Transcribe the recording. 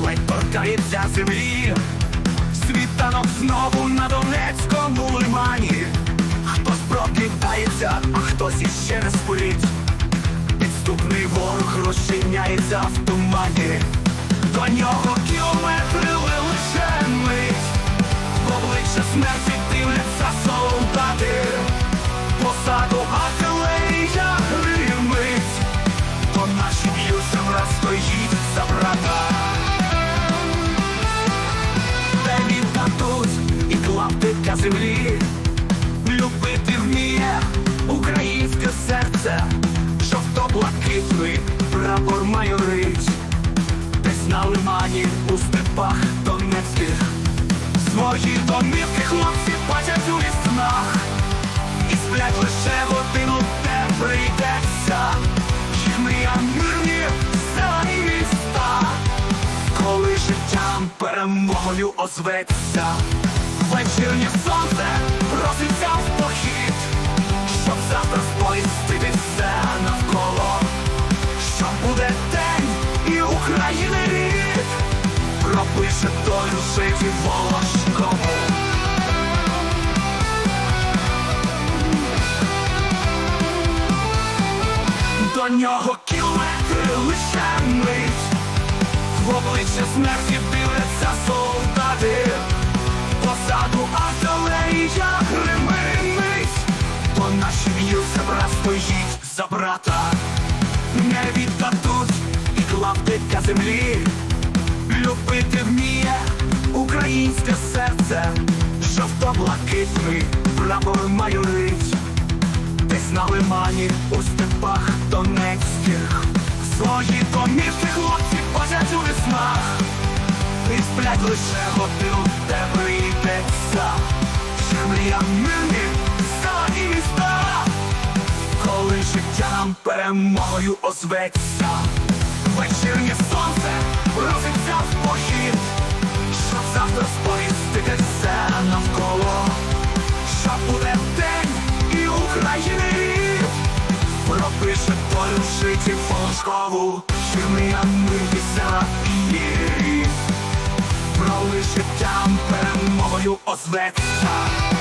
торкається землі, світанок знову на Донецькому лимані. Хтось прокидається, а хтось іще не спить. Підступний ворог розчиняється в тумані. До нього майорить, десь на лимані у степах донецьких. Свої домівки хлопці бачать у віснах, і сплять лише годину, де прийдеться. Їх мрія мирні села міста, коли життям перемогою озветься. Вечірнє сонце пропише долю житті волошкову. До нього кілометри лише мить, в обличчя смерті дивляться солдати. Позаду артилерія гримить, то наші б'ються брат стоїть за брата, не віддадуть і клаптика землі, любити вміє українське серце, жовто-блакитний прапор майорить, десь на лимані у степах донецьких, свої домівки хлопці бачать у веснах. І сплять лише годину, де прийдеться Землі мирні, села і міста? Коли життя нам перемогою озветься. Вечірнє сонце проситься в похід Щоб завтра сповістити все навколо. Що буде день і України. Пропише долю житті Волошкову. Землі мирні, села і рід? Проли життям перемогою озветься